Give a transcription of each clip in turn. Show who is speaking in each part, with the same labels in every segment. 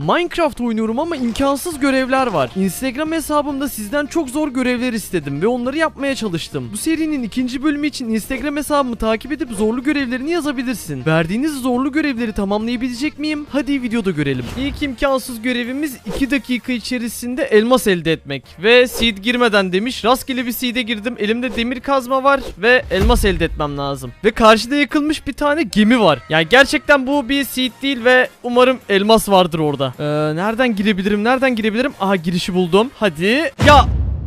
Speaker 1: Minecraft oynuyorum ama imkansız görevler var. Instagram hesabımda sizden çok zor görevler istedim ve onları yapmaya çalıştım. Bu serinin ikinci bölümü için Instagram hesabımı takip edip zorlu görevlerini yazabilirsin. Verdiğiniz zorlu görevleri tamamlayabilecek miyim? Hadi videoda görelim. İlk imkansız görevimiz 2 dakika içerisinde elmas elde etmek. Ve seed girmeden demiş. Rastgele bir seed'e girdim. Elimde demir kazma var ve elmas elde etmem lazım. Ve karşıda yakılmış bir tane gemi var. Yani gerçekten bu bir seed değil ve umarım elmas vardır orada. Ee, nereden girebilirim? Nereden girebilirim? Aha girişi buldum. Hadi. Ya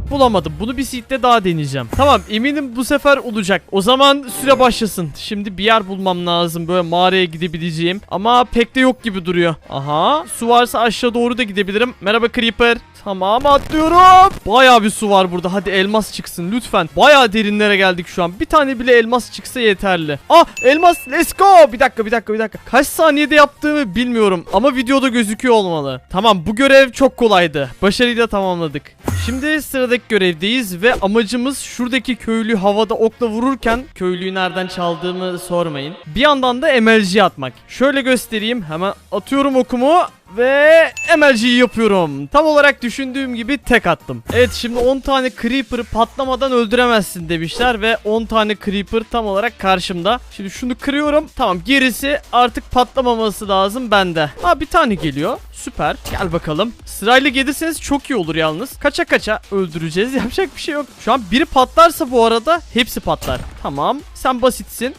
Speaker 1: Bulamadım. Bunu bir seed'de daha deneyeceğim. Tamam eminim bu sefer olacak. O zaman süre başlasın. Şimdi bir yer bulmam lazım. Böyle mağaraya gidebileceğim. Ama pek de yok gibi duruyor. Aha. Su varsa aşağı doğru da gidebilirim. Merhaba Creeper. Tamam atlıyorum. Bayağı bir su var burada. Hadi elmas çıksın lütfen. Bayağı derinlere geldik şu an. Bir tane bile elmas çıksa yeterli. Ah elmas let's go. Bir dakika bir dakika bir dakika. Kaç saniyede yaptığımı bilmiyorum. Ama videoda gözüküyor olmalı. Tamam bu görev çok kolaydı. Başarıyla tamamladık. Şimdi sıradaki görevdeyiz ve amacımız şuradaki köylü havada okla vururken köylüyü nereden çaldığımı sormayın. Bir yandan da MLG atmak. Şöyle göstereyim. Hemen atıyorum okumu ve MLG'yi yapıyorum. Tam olarak düşündüğüm gibi tek attım. Evet şimdi 10 tane Creeper'ı patlamadan öldüremezsin demişler ve 10 tane Creeper tam olarak karşımda. Şimdi şunu kırıyorum. Tamam gerisi artık patlamaması lazım bende. Ha bir tane geliyor. Süper. Gel bakalım. Sırayla gelirseniz çok iyi olur yalnız. Kaça kaça öldüreceğiz. Yapacak bir şey yok. Şu an biri patlarsa bu arada hepsi patlar. Tamam. Sen basitsin.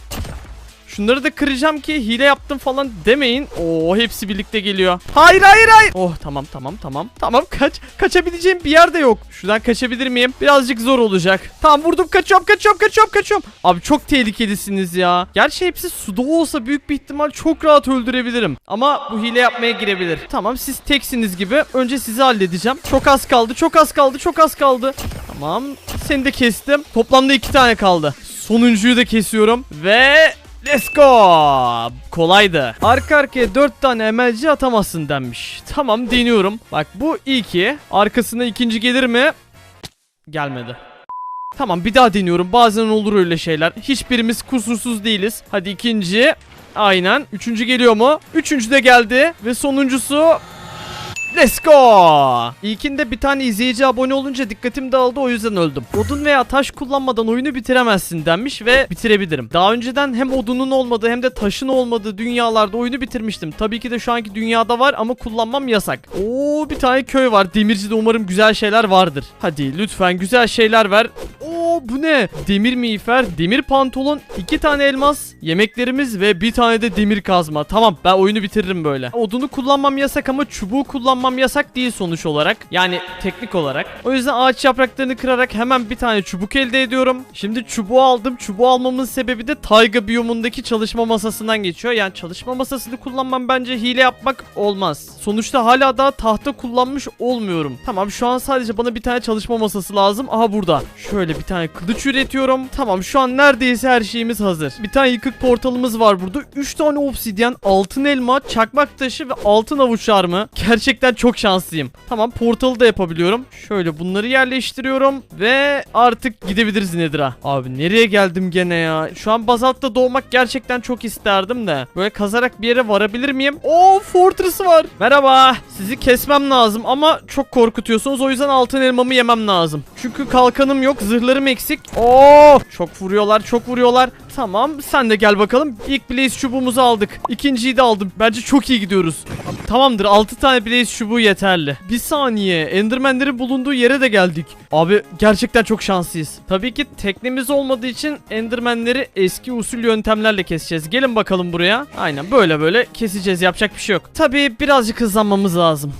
Speaker 1: Şunları da kıracağım ki hile yaptım falan demeyin. Oo hepsi birlikte geliyor. Hayır hayır hayır. Oh tamam tamam tamam. Tamam kaç kaçabileceğim bir yer de yok. Şuradan kaçabilir miyim? Birazcık zor olacak. Tamam vurdum kaçıyorum kaçıyorum kaçıyorum kaçıyorum. Abi çok tehlikelisiniz ya. Gerçi hepsi suda olsa büyük bir ihtimal çok rahat öldürebilirim. Ama bu hile yapmaya girebilir. Tamam siz teksiniz gibi. Önce sizi halledeceğim. Çok az kaldı çok az kaldı çok az kaldı. Tamam seni de kestim. Toplamda iki tane kaldı. Sonuncuyu da kesiyorum ve Let's go. Kolaydı. Arka arkaya 4 tane MLG atamazsın denmiş. Tamam deniyorum. Bak bu ilki. Arkasına ikinci gelir mi? Gelmedi. Tamam bir daha deniyorum. Bazen olur öyle şeyler. Hiçbirimiz kusursuz değiliz. Hadi ikinci. Aynen. Üçüncü geliyor mu? Üçüncü de geldi. Ve sonuncusu Let's go. İlkinde bir tane izleyici abone olunca dikkatim dağıldı o yüzden öldüm. Odun veya taş kullanmadan oyunu bitiremezsin denmiş ve bitirebilirim. Daha önceden hem odunun olmadığı hem de taşın olmadığı dünyalarda oyunu bitirmiştim. Tabii ki de şu anki dünyada var ama kullanmam yasak. Oo bir tane köy var. Demirci'de umarım güzel şeyler vardır. Hadi lütfen güzel şeyler ver. Oo bu ne? Demir miğfer, demir pantolon, iki tane elmas, yemeklerimiz ve bir tane de demir kazma. Tamam ben oyunu bitiririm böyle. Odunu kullanmam yasak ama çubuğu kullanmam yasak değil sonuç olarak. Yani teknik olarak. O yüzden ağaç yapraklarını kırarak hemen bir tane çubuk elde ediyorum. Şimdi çubuğu aldım. Çubuğu almamın sebebi de tayga biyomundaki çalışma masasından geçiyor. Yani çalışma masasını kullanmam bence hile yapmak olmaz. Sonuçta hala daha tahta kullanmış olmuyorum. Tamam şu an sadece bana bir tane çalışma masası lazım. Aha burada. Şöyle bir tane kılıç üretiyorum. Tamam şu an neredeyse her şeyimiz hazır. Bir tane yıkık portalımız var burada. 3 tane obsidyen, altın elma, çakmak taşı ve altın avuçlar mı? Gerçekten çok şanslıyım. Tamam portalı da yapabiliyorum. Şöyle bunları yerleştiriyorum ve artık gidebiliriz Nedir'a. Abi nereye geldim gene ya? Şu an bazaltta doğmak gerçekten çok isterdim de. Böyle kazarak bir yere varabilir miyim? Oo fortress var. Merhaba. Sizi kesmem lazım ama çok korkutuyorsunuz. O yüzden altın elmamı yemem lazım. Çünkü kalkanım yok, zırhlarım eksik. Oo çok vuruyorlar, çok vuruyorlar. Tamam sen de gel bakalım. İlk blaze çubuğumuzu aldık. İkinciyi de aldım. Bence çok iyi gidiyoruz. Tamamdır 6 tane blaze çubuğu yeterli. Bir saniye endermenlerin bulunduğu yere de geldik. Abi gerçekten çok şanslıyız. Tabii ki teknemiz olmadığı için endermenleri eski usul yöntemlerle keseceğiz. Gelin bakalım buraya. Aynen böyle böyle keseceğiz yapacak bir şey yok. Tabii birazcık hızlanmamız lazım.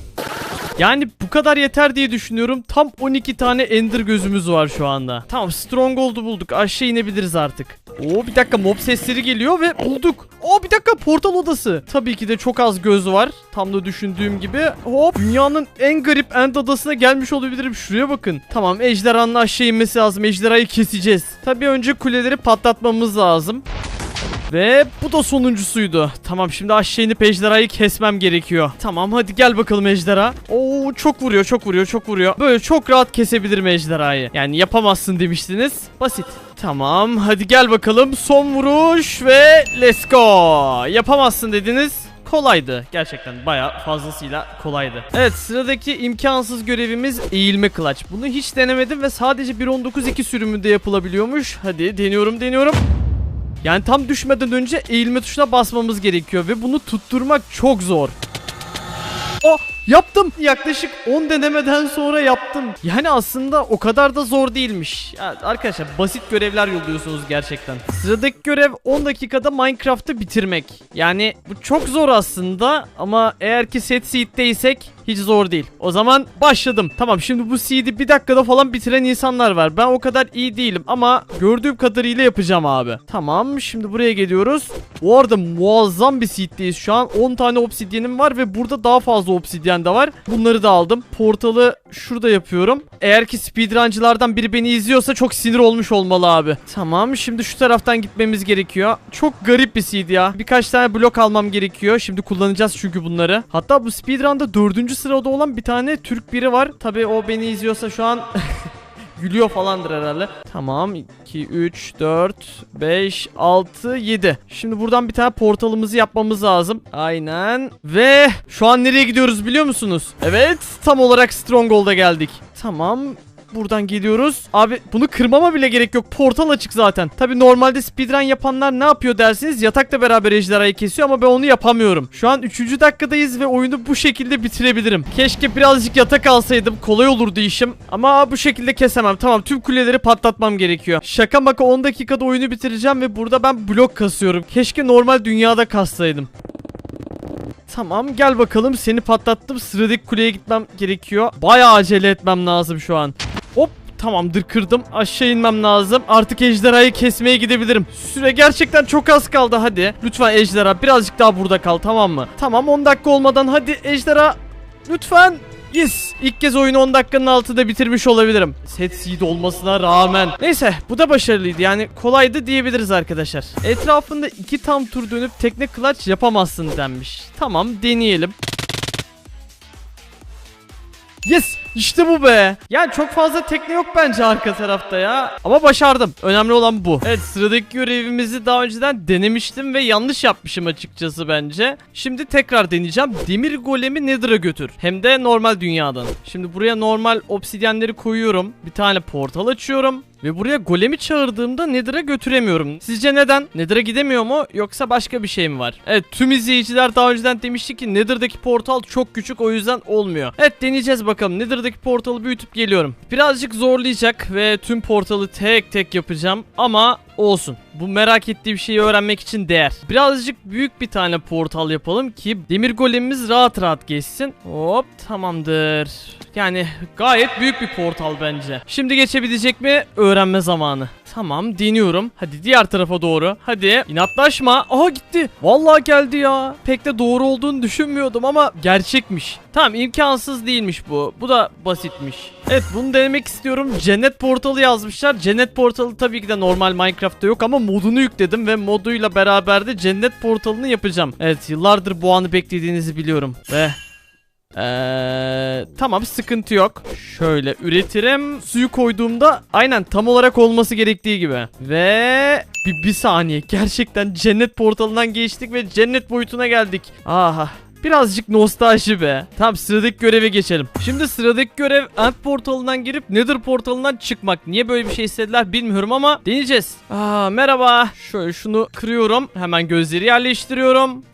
Speaker 1: Yani bu kadar yeter diye düşünüyorum. Tam 12 tane ender gözümüz var şu anda. Tamam stronghold'u bulduk. Aşağı inebiliriz artık. Oo bir dakika mob sesleri geliyor ve bulduk. Oo bir dakika portal odası. Tabii ki de çok az göz var. Tam da düşündüğüm gibi. Hop dünyanın en garip end adasına gelmiş olabilirim. Şuraya bakın. Tamam ejderhanın aşağı inmesi lazım. Ejderhayı keseceğiz. Tabii önce kuleleri patlatmamız lazım. Ve bu da sonuncusuydu. Tamam şimdi aşağı inip ejderhayı kesmem gerekiyor. Tamam hadi gel bakalım ejderha. Oo çok vuruyor çok vuruyor çok vuruyor. Böyle çok rahat kesebilirim ejderhayı. Yani yapamazsın demiştiniz. Basit. Tamam hadi gel bakalım son vuruş ve let's go. Yapamazsın dediniz. kolaydı. Gerçekten bayağı fazlasıyla kolaydı. Evet sıradaki imkansız görevimiz eğilme clutch. Bunu hiç denemedim ve sadece 1.19.2 sürümünde yapılabiliyormuş. Hadi deniyorum deniyorum. Yani tam düşmeden önce eğilme tuşuna basmamız gerekiyor ve bunu tutturmak çok zor. Oh yaptım. Yaklaşık 10 denemeden sonra yaptım. Yani aslında o kadar da zor değilmiş. Ya arkadaşlar basit görevler yolluyorsunuz gerçekten. Sıradaki görev 10 dakikada Minecraft'ı bitirmek. Yani bu çok zor aslında ama eğer ki set seed'deysek hiç zor değil. O zaman başladım. Tamam şimdi bu seed'i bir dakikada falan bitiren insanlar var. Ben o kadar iyi değilim ama gördüğüm kadarıyla yapacağım abi. Tamam şimdi buraya geliyoruz. Bu arada muazzam bir seed'deyiz şu an. 10 tane obsidyenim var ve burada daha fazla obsidyen de var. Bunları da aldım. Portalı şurada yapıyorum. Eğer ki speedruncılardan biri beni izliyorsa çok sinir olmuş olmalı abi. Tamam şimdi şu taraftan gitmemiz gerekiyor. Çok garip bir seed ya. Birkaç tane blok almam gerekiyor. Şimdi kullanacağız çünkü bunları. Hatta bu speedrun'da dördüncü sırada olan bir tane Türk biri var. Tabi o beni izliyorsa şu an Gülüyor falandır herhalde. Tamam 2, 3, 4, 5, 6, 7. Şimdi buradan bir tane portalımızı yapmamız lazım. Aynen. Ve şu an nereye gidiyoruz biliyor musunuz? Evet tam olarak Stronghold'a geldik. Tamam Buradan geliyoruz. Abi bunu kırmama bile gerek yok. Portal açık zaten. Tabi normalde speedrun yapanlar ne yapıyor dersiniz? Yatakla beraber ejderhayı kesiyor ama ben onu yapamıyorum. Şu an 3. dakikadayız ve oyunu bu şekilde bitirebilirim. Keşke birazcık yatak alsaydım. Kolay olurdu işim. Ama bu şekilde kesemem. Tamam tüm kuleleri patlatmam gerekiyor. Şaka maka 10 dakikada oyunu bitireceğim ve burada ben blok kasıyorum. Keşke normal dünyada kassaydım. Tamam gel bakalım seni patlattım sıradaki kuleye gitmem gerekiyor Bayağı acele etmem lazım şu an tamamdır kırdım aşağı inmem lazım Artık ejderhayı kesmeye gidebilirim Süre gerçekten çok az kaldı hadi Lütfen ejderha birazcık daha burada kal tamam mı Tamam 10 dakika olmadan hadi ejderha Lütfen Yes. İlk kez oyunu 10 dakikanın altında bitirmiş olabilirim. Set seed olmasına rağmen. Neyse bu da başarılıydı. Yani kolaydı diyebiliriz arkadaşlar. Etrafında iki tam tur dönüp tekne clutch yapamazsın denmiş. Tamam deneyelim. Yes işte bu be. Yani çok fazla tekne yok bence arka tarafta ya. Ama başardım. Önemli olan bu. Evet sıradaki görevimizi daha önceden denemiştim ve yanlış yapmışım açıkçası bence. Şimdi tekrar deneyeceğim. Demir golemi Nether'a götür. Hem de normal dünyadan. Şimdi buraya normal obsidyenleri koyuyorum. Bir tane portal açıyorum. Ve buraya golemi çağırdığımda Nether'a götüremiyorum. Sizce neden? Nether'a gidemiyor mu yoksa başka bir şey mi var? Evet tüm izleyiciler daha önceden demişti ki Nether'daki portal çok küçük o yüzden olmuyor. Evet deneyeceğiz bakalım. Nether'daki portalı büyütüp geliyorum. Birazcık zorlayacak ve tüm portalı tek tek yapacağım ama olsun. Bu merak ettiği şeyi öğrenmek için değer. Birazcık büyük bir tane portal yapalım ki demir golemimiz rahat rahat geçsin. Hop tamamdır. Yani gayet büyük bir portal bence. Şimdi geçebilecek mi? Öğrenme zamanı. Tamam deniyorum. Hadi diğer tarafa doğru. Hadi inatlaşma. Aha gitti. Vallahi geldi ya. Pek de doğru olduğunu düşünmüyordum ama gerçekmiş. Tamam imkansız değilmiş bu. Bu da basitmiş. Evet bunu denemek istiyorum. Cennet portalı yazmışlar. Cennet portalı tabii ki de normal Minecraft'ta yok ama modunu yükledim ve moduyla beraber de cennet portalını yapacağım. Evet yıllardır bu anı beklediğinizi biliyorum. Ve ee, tamam sıkıntı yok. Şöyle üretirim. Suyu koyduğumda aynen tam olarak olması gerektiği gibi. Ve bir, bir saniye gerçekten cennet portalından geçtik ve cennet boyutuna geldik. Aha Birazcık nostalji be. Tamam sıradaki göreve geçelim. Şimdi sıradaki görev End portalından girip Nether portalından çıkmak. Niye böyle bir şey istediler bilmiyorum ama deneyeceğiz. Aa, merhaba. Şöyle şunu kırıyorum. Hemen gözleri yerleştiriyorum.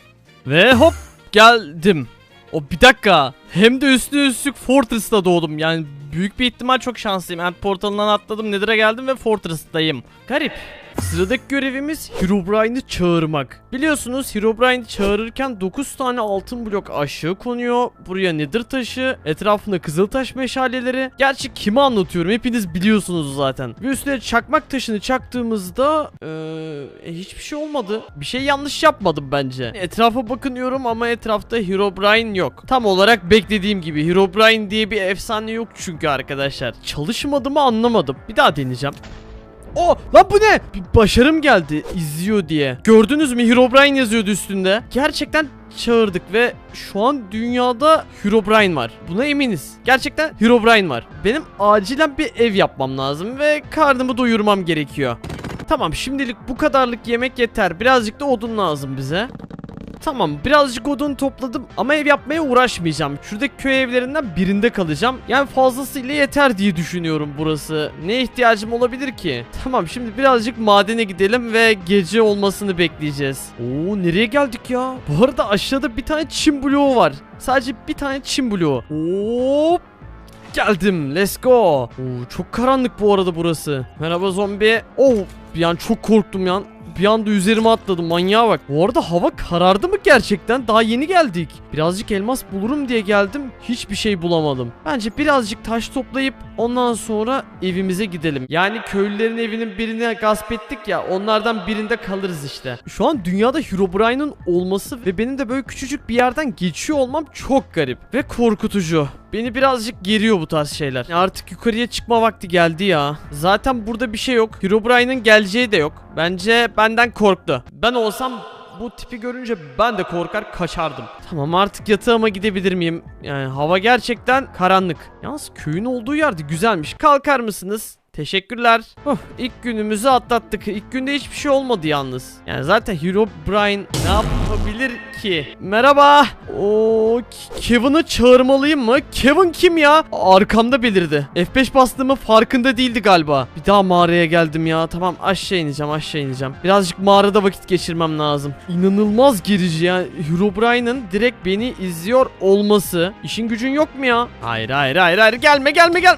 Speaker 1: Ve hop geldim. O bir dakika. Hem de üstü üstlük Fortress'ta doğdum. Yani büyük bir ihtimal çok şanslıyım. End portalından atladım, Nether'a geldim ve Fortress'tayım. Garip. Sıradaki görevimiz Herobrine'i çağırmak. Biliyorsunuz Herobrine'i çağırırken 9 tane altın blok aşağı konuyor. Buraya Nether taşı, etrafında kızıltaş meşaleleri. Gerçi kime anlatıyorum hepiniz biliyorsunuz zaten. Ve üstüne çakmak taşını çaktığımızda ee, hiçbir şey olmadı. Bir şey yanlış yapmadım bence. Etrafa bakınıyorum ama etrafta Herobrine yok. Tam olarak beklediğim gibi Herobrine diye bir efsane yok çünkü arkadaşlar. Çalışmadı mı anlamadım. Bir daha deneyeceğim. O lan bu ne? Bir başarım geldi izliyor diye. Gördünüz mü Herobrine yazıyordu üstünde. Gerçekten çağırdık ve şu an dünyada Herobrine var. Buna eminiz. Gerçekten Herobrine var. Benim acilen bir ev yapmam lazım ve karnımı doyurmam gerekiyor. Tamam şimdilik bu kadarlık yemek yeter. Birazcık da odun lazım bize. Tamam birazcık odun topladım ama ev yapmaya uğraşmayacağım. Şuradaki köy evlerinden birinde kalacağım. Yani fazlasıyla yeter diye düşünüyorum burası. Ne ihtiyacım olabilir ki? Tamam şimdi birazcık madene gidelim ve gece olmasını bekleyeceğiz. Oo nereye geldik ya? Bu arada aşağıda bir tane çim bloğu var. Sadece bir tane çim bloğu. Hop geldim. Let's go. Oo, çok karanlık bu arada burası. Merhaba zombi. Oh bir an çok korktum ya. Bir anda üzerime atladım manyağa bak. Bu arada hava karardı mı gerçekten? Daha yeni geldik. Birazcık elmas bulurum diye geldim. Hiçbir şey bulamadım. Bence birazcık taş toplayıp ondan sonra evimize gidelim. Yani köylülerin evinin birine gasp ettik ya onlardan birinde kalırız işte. Şu an dünyada Herobrine'ın olması ve benim de böyle küçücük bir yerden geçiyor olmam çok garip ve korkutucu. Beni birazcık geriyor bu tarz şeyler. Artık yukarıya çıkma vakti geldi ya. Zaten burada bir şey yok. Herobrine'ın geleceği de yok. Bence benden korktu. Ben olsam bu tipi görünce ben de korkar kaçardım. Tamam artık yatağıma gidebilir miyim? Yani hava gerçekten karanlık. Yalnız köyün olduğu yerde güzelmiş. Kalkar mısınız? Teşekkürler. Oh, ilk günümüzü atlattık. İlk günde hiçbir şey olmadı yalnız. Yani zaten Hero Brian ne yapabilir ki? Merhaba. O Kevin'ı çağırmalıyım mı? Kevin kim ya? Arkamda belirdi. F5 bastığımı farkında değildi galiba. Bir daha mağaraya geldim ya. Tamam aşağı ineceğim aşağı ineceğim. Birazcık mağarada vakit geçirmem lazım. İnanılmaz gerici ya. Hero Brian'ın direkt beni izliyor olması. İşin gücün yok mu ya? Hayır hayır hayır hayır gelme gelme gel.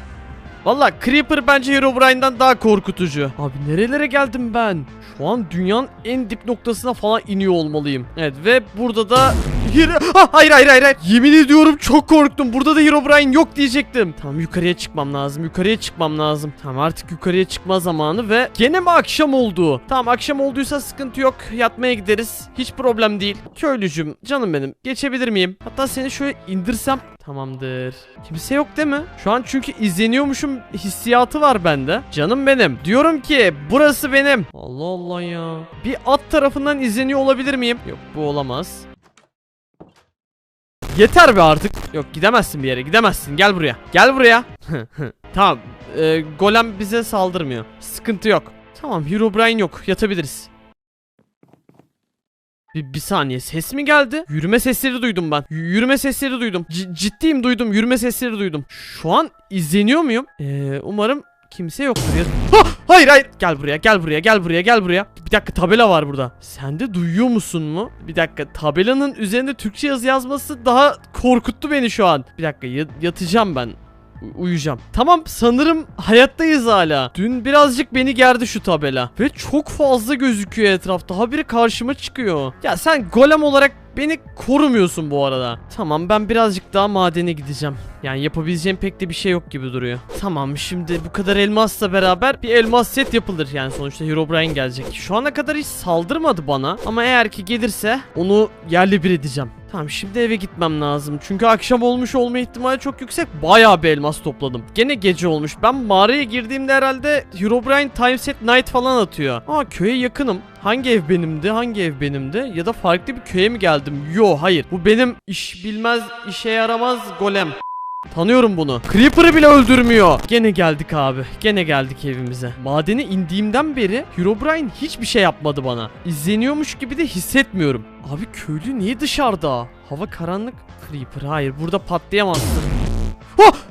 Speaker 1: Valla Creeper bence Herobrine'den daha korkutucu. Abi nerelere geldim ben? Şu an dünyanın en dip noktasına falan iniyor olmalıyım. Evet ve burada da... Hero... Ah, hayır hayır hayır hayır. Yemin ediyorum çok korktum. Burada da Herobrine yok diyecektim. Tamam yukarıya çıkmam lazım. Yukarıya çıkmam lazım. Tamam artık yukarıya çıkma zamanı ve gene mi akşam oldu? Tamam akşam olduysa sıkıntı yok. Yatmaya gideriz. Hiç problem değil. Köylücüm canım benim. Geçebilir miyim? Hatta seni şöyle indirsem Tamamdır. Kimse yok değil mi? Şu an çünkü izleniyormuşum hissiyatı var bende. Canım benim. Diyorum ki burası benim. Allah Allah ya. Bir at tarafından izleniyor olabilir miyim? Yok bu olamaz. Yeter be artık. Yok gidemezsin bir yere gidemezsin. Gel buraya. Gel buraya. tamam. Ee, golem bize saldırmıyor. Sıkıntı yok. Tamam Herobrine yok. Yatabiliriz. Bir, bir saniye ses mi geldi? Yürüme sesleri duydum ben. Y- yürüme sesleri duydum. C- ciddiyim duydum. Yürüme sesleri duydum. Şu an izleniyor muyum? Ee, umarım kimse yoktur ya. Ha! Hayır hayır. Gel buraya gel buraya gel buraya gel buraya. Bir dakika tabela var burada. Sen de duyuyor musun mu? Bir dakika tabelanın üzerinde Türkçe yazı yazması daha korkuttu beni şu an. Bir dakika ya- yatacağım ben. Uyuyacağım. Tamam sanırım hayattayız hala. Dün birazcık beni gerdi şu tabela. Ve çok fazla gözüküyor etrafta. Habire karşıma çıkıyor. Ya sen golem olarak beni korumuyorsun bu arada. Tamam ben birazcık daha madene gideceğim. Yani yapabileceğim pek de bir şey yok gibi duruyor. Tamam şimdi bu kadar elmasla beraber bir elmas set yapılır. Yani sonuçta Herobrine gelecek. Şu ana kadar hiç saldırmadı bana. Ama eğer ki gelirse onu yerli bir edeceğim. Tamam şimdi eve gitmem lazım. Çünkü akşam olmuş olma ihtimali çok yüksek. Bayağı bir elmas topladım. Gene gece olmuş. Ben mağaraya girdiğimde herhalde Herobrine Timeset Night falan atıyor. Aa köye yakınım. Hangi ev benimdi? Hangi ev benimdi? Ya da farklı bir köye mi geldim? Yo hayır. Bu benim iş bilmez, işe yaramaz golem. Tanıyorum bunu. Creeper'ı bile öldürmüyor. Gene geldik abi. Gene geldik evimize. Madene indiğimden beri Herobrine hiçbir şey yapmadı bana. İzleniyormuş gibi de hissetmiyorum. Abi köylü niye dışarıda? Hava karanlık. Creeper hayır burada patlayamazsın.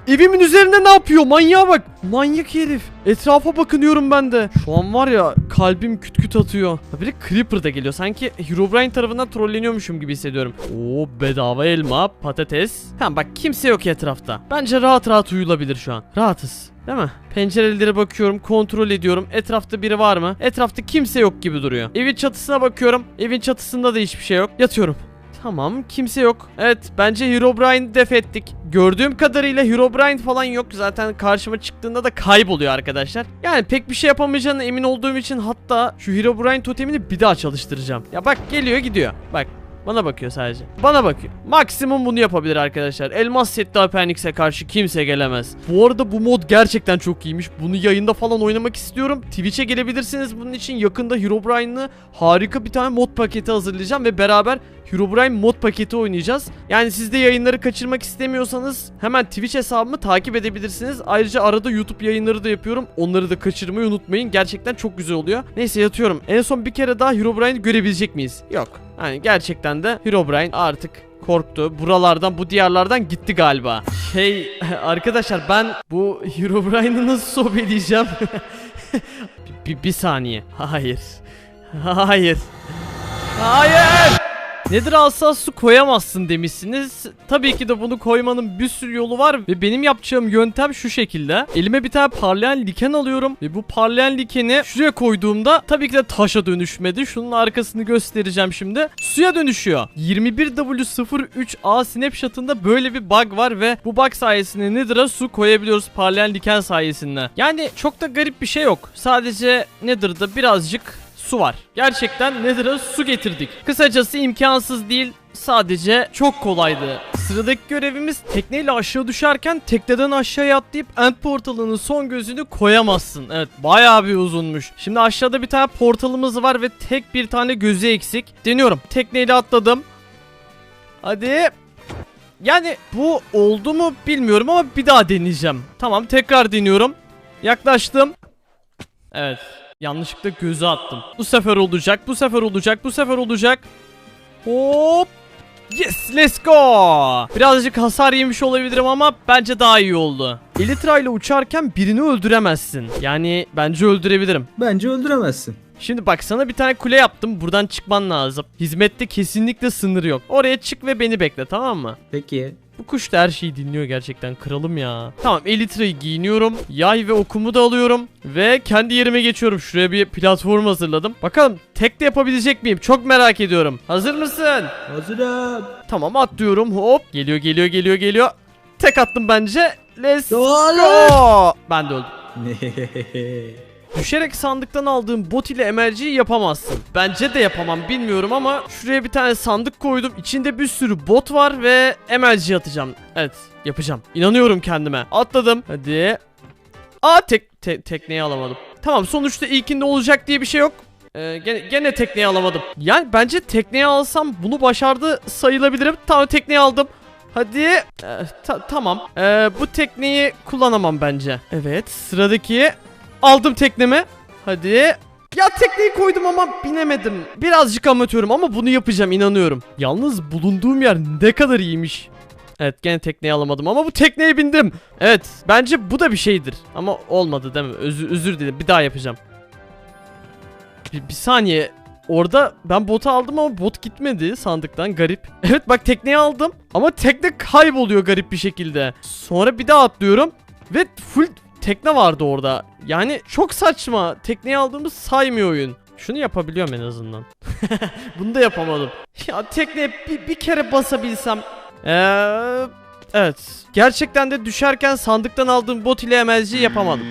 Speaker 1: Evimin üzerinde ne yapıyor? Manyağa bak. Manyak herif. Etrafa bakınıyorum ben de. Şu an var ya kalbim küt küt atıyor. Bir de Creeper da geliyor. Sanki Herobrine tarafından trolleniyormuşum gibi hissediyorum. Oo bedava elma, patates. Tamam bak kimse yok etrafta. Bence rahat rahat uyulabilir şu an. Rahatız. Değil mi? Pencerelere bakıyorum, kontrol ediyorum. Etrafta biri var mı? Etrafta kimse yok gibi duruyor. Evin çatısına bakıyorum. Evin çatısında da hiçbir şey yok. Yatıyorum. Tamam kimse yok. Evet bence Herobrine def ettik. Gördüğüm kadarıyla Herobrine falan yok. Zaten karşıma çıktığında da kayboluyor arkadaşlar. Yani pek bir şey yapamayacağına emin olduğum için hatta şu Herobrine totemini bir daha çalıştıracağım. Ya bak geliyor gidiyor. Bak bana bakıyor sadece. Bana bakıyor. Maksimum bunu yapabilir arkadaşlar. Elmas sette Apernix'e karşı kimse gelemez. Bu arada bu mod gerçekten çok iyiymiş. Bunu yayında falan oynamak istiyorum. Twitch'e gelebilirsiniz. Bunun için yakında Herobrine'lı harika bir tane mod paketi hazırlayacağım ve beraber Herobrine mod paketi oynayacağız. Yani siz de yayınları kaçırmak istemiyorsanız hemen Twitch hesabımı takip edebilirsiniz. Ayrıca arada YouTube yayınları da yapıyorum. Onları da kaçırmayı unutmayın. Gerçekten çok güzel oluyor. Neyse yatıyorum. En son bir kere daha Herobrine'i görebilecek miyiz? Yok. Hani gerçekten de Herobrine artık korktu. Buralardan bu diyarlardan gitti galiba. Şey arkadaşlar ben bu Herobrine'ı nasıl sobeleyeceğim? bir, bir saniye. Hayır. Hayır. Hayır. Nedir alsaz su koyamazsın demişsiniz. Tabii ki de bunu koymanın bir sürü yolu var ve benim yapacağım yöntem şu şekilde. Elime bir tane parlayan liken alıyorum ve bu parlayan likeni şuraya koyduğumda tabii ki de taşa dönüşmedi. Şunun arkasını göstereceğim şimdi. Suya dönüşüyor. 21W03A snapshot'ında böyle bir bug var ve bu bug sayesinde Nether'a su koyabiliyoruz parlayan liken sayesinde. Yani çok da garip bir şey yok. Sadece Nether'da birazcık su var. Gerçekten Nether'a su getirdik. Kısacası imkansız değil. Sadece çok kolaydı. Sıradaki görevimiz tekneyle aşağı düşerken tekneden aşağıya atlayıp end portalının son gözünü koyamazsın. Evet bayağı bir uzunmuş. Şimdi aşağıda bir tane portalımız var ve tek bir tane gözü eksik. Deniyorum. Tekneyle atladım. Hadi. Yani bu oldu mu bilmiyorum ama bir daha deneyeceğim. Tamam tekrar deniyorum. Yaklaştım. Evet. Yanlışlıkla gözü attım. Bu sefer olacak, bu sefer olacak, bu sefer olacak. Hop. Yes, let's go. Birazcık hasar yemiş olabilirim ama bence daha iyi oldu. Elytra ile uçarken birini öldüremezsin. Yani bence öldürebilirim.
Speaker 2: Bence öldüremezsin.
Speaker 1: Şimdi bak sana bir tane kule yaptım. Buradan çıkman lazım. Hizmette kesinlikle sınır yok. Oraya çık ve beni bekle tamam mı?
Speaker 2: Peki.
Speaker 1: Bu kuş da her şeyi dinliyor gerçekten. Kralım ya. Tamam elitrayı giyiniyorum. Yay ve okumu da alıyorum. Ve kendi yerime geçiyorum. Şuraya bir platform hazırladım. Bakalım tek de yapabilecek miyim? Çok merak ediyorum. Hazır mısın?
Speaker 2: Hazırım.
Speaker 1: Tamam atlıyorum. Hop. Geliyor geliyor geliyor geliyor. Tek attım bence. Let's go. Ben de öldüm. Düşerek sandıktan aldığım bot ile emerciyi yapamazsın. Bence de yapamam bilmiyorum ama şuraya bir tane sandık koydum. İçinde bir sürü bot var ve emerci atacağım. Evet yapacağım. İnanıyorum kendime. Atladım. Hadi. Aa tek te- tekneyi alamadım. Tamam sonuçta ilkinde olacak diye bir şey yok. Ee, gene, gene tekneyi alamadım. Yani bence tekneyi alsam bunu başardı sayılabilirim. Tamam tekneyi aldım. Hadi. Ee, ta- tamam. Ee, bu tekneyi kullanamam bence. Evet sıradaki. Aldım teknemi. Hadi. Ya tekneyi koydum ama binemedim. Birazcık amatörüm ama bunu yapacağım inanıyorum. Yalnız bulunduğum yer ne kadar iyiymiş. Evet gene tekneyi alamadım ama bu tekneye bindim. Evet bence bu da bir şeydir. Ama olmadı değil mi? Özür, özür dilerim bir daha yapacağım. Bir, bir saniye. Orada ben botu aldım ama bot gitmedi sandıktan garip. Evet bak tekneyi aldım ama tekne kayboluyor garip bir şekilde. Sonra bir daha atlıyorum ve full tekne vardı orada. Yani çok saçma. Tekneyi aldığımız saymıyor oyun. Şunu yapabiliyorum en azından. Bunu da yapamadım. Ya tekneye bir, bir kere basabilsem. Eee... Evet. Gerçekten de düşerken sandıktan aldığım bot ile MLG yapamadım.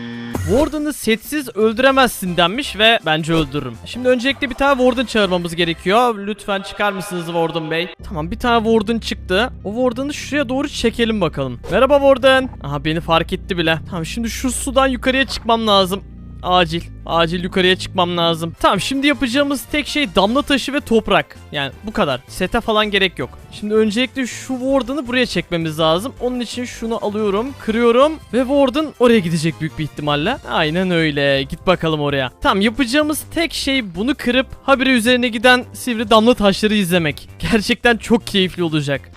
Speaker 1: Warden'ı setsiz öldüremezsin denmiş ve bence öldürürüm. Şimdi öncelikle bir tane Warden çağırmamız gerekiyor. Lütfen çıkar mısınız Warden Bey? Tamam bir tane Warden çıktı. O Warden'ı şuraya doğru çekelim bakalım. Merhaba Warden. Aha beni fark etti bile. Tamam şimdi şu sudan yukarıya çıkmam lazım. Acil. Acil yukarıya çıkmam lazım. Tamam şimdi yapacağımız tek şey damla taşı ve toprak. Yani bu kadar. Sete falan gerek yok. Şimdi öncelikle şu Warden'ı buraya çekmemiz lazım. Onun için şunu alıyorum, kırıyorum ve Warden oraya gidecek büyük bir ihtimalle. Aynen öyle. Git bakalım oraya. Tamam yapacağımız tek şey bunu kırıp habire üzerine giden sivri damla taşları izlemek. Gerçekten çok keyifli olacak.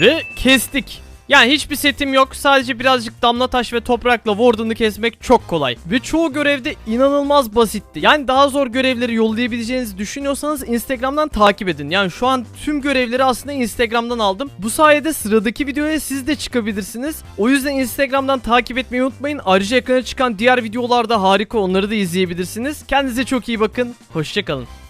Speaker 1: Ve kestik. Yani hiçbir setim yok. Sadece birazcık damla taş ve toprakla Warden'ı kesmek çok kolay. Ve çoğu görevde inanılmaz basitti. Yani daha zor görevleri yollayabileceğinizi düşünüyorsanız Instagram'dan takip edin. Yani şu an tüm görevleri aslında Instagram'dan aldım. Bu sayede sıradaki videoya siz de çıkabilirsiniz. O yüzden Instagram'dan takip etmeyi unutmayın. Ayrıca ekrana çıkan diğer videolar da harika. Onları da izleyebilirsiniz. Kendinize çok iyi bakın. Hoşçakalın.